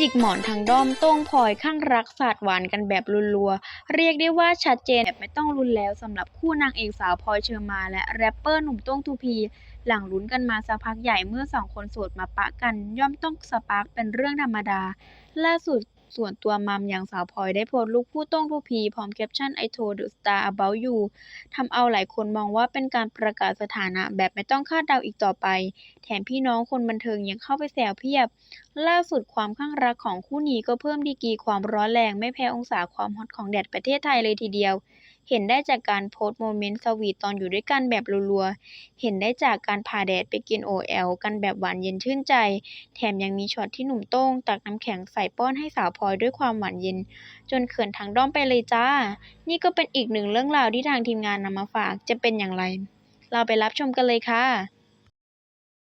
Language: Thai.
จิกหมอนทางด้อมโต้งพลอยข้างรักฝาดหวานกันแบบรัวๆ เรียกได้ว่าชัดเจนแบบไม่ต้องลุ้นแล้วสำหรับคู่นางเอกสาวพลอยเชอร์มาและแรปเปอร์หนุ่มโต้งทูพี หลังลุ้นกันมาสักพักใหญ่เมื่อสองคนโสดมาปะกัน ย่อมต้องสปาร์กเป็นเรื่องธรรมดา ล่าสุด ส่วนตัวมัมอย่างสาวพลอยได้โพสต์รูปคู่โต้งทูพีพร้อมแคปชั่น I told the star about you ทำเอาหลายคนมองว่าเป็นการประกาศสถานะแบบไม่ต้องคาดเดาอีกต่อไป แถมพี่น้องคนบันเทิงยังเข้าไปแซวเพียบ ล่าสุดความข้างรักของคู่นี้ก็เพิ่มดีกีความร้อนแรงไม่แพ้องศาความฮอตของแดดประเทศไทยเลยทีเดียว เห็นได้จากการโพสต์โมเมนต์สวีทตอนอยู่ด้วยกันแบบรัวๆ เห็นได้จากการพาแดดไปกินโอแอลกันแบบหวานเย็นชื่นใจ แถมยังมีช็อตที่หนุ่มโต้งตักน้ำแข็งใส่ป้อนให้สาวพลอยด้วยความหวานเย็น จนเขินทั้งด้อมไปเลยจ้า นี่ก็เป็นอีกหนึ่งเรื่องราวที่ทางทีมงานนำมาฝากจะเป็นอย่างไร เราไปรับชมกันเลยค่ะ